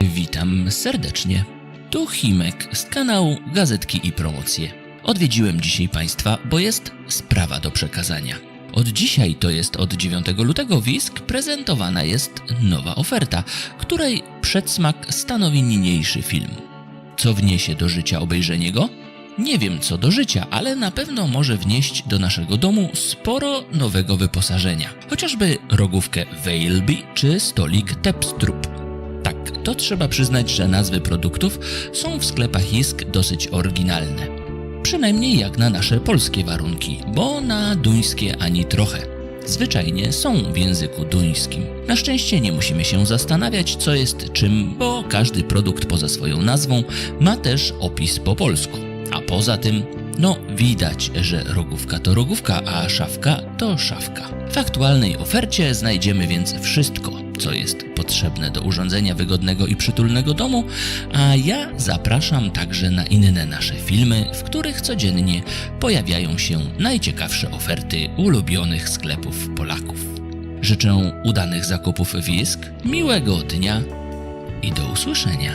Witam serdecznie. Tu Chimek z kanału Gazetki i Promocje. Odwiedziłem dzisiaj Państwa, bo jest sprawa do przekazania. Od dzisiaj, to jest od 9 lutego WISK, prezentowana jest nowa oferta, której przedsmak stanowi niniejszy film. Co wniesie do życia obejrzenie go? Nie wiem co do życia, ale na pewno może wnieść do naszego domu sporo nowego wyposażenia. Chociażby rogówkę Veilby czy stolik Tepstrup. To trzeba przyznać, że nazwy produktów są w sklepach JISK dosyć oryginalne. Przynajmniej jak na nasze polskie warunki, bo na duńskie ani trochę. Zwyczajnie są w języku duńskim. Na szczęście nie musimy się zastanawiać, co jest czym, bo każdy produkt poza swoją nazwą ma też opis po polsku. A poza tym, no widać, że rogówka to rogówka, a szafka to szafka. W aktualnej ofercie znajdziemy więc wszystko, co jest potrzebne do urządzenia wygodnego i przytulnego domu, a ja zapraszam także na inne nasze filmy, w których codziennie pojawiają się najciekawsze oferty ulubionych sklepów Polaków. Życzę udanych zakupów w Jisk, miłego dnia i do usłyszenia.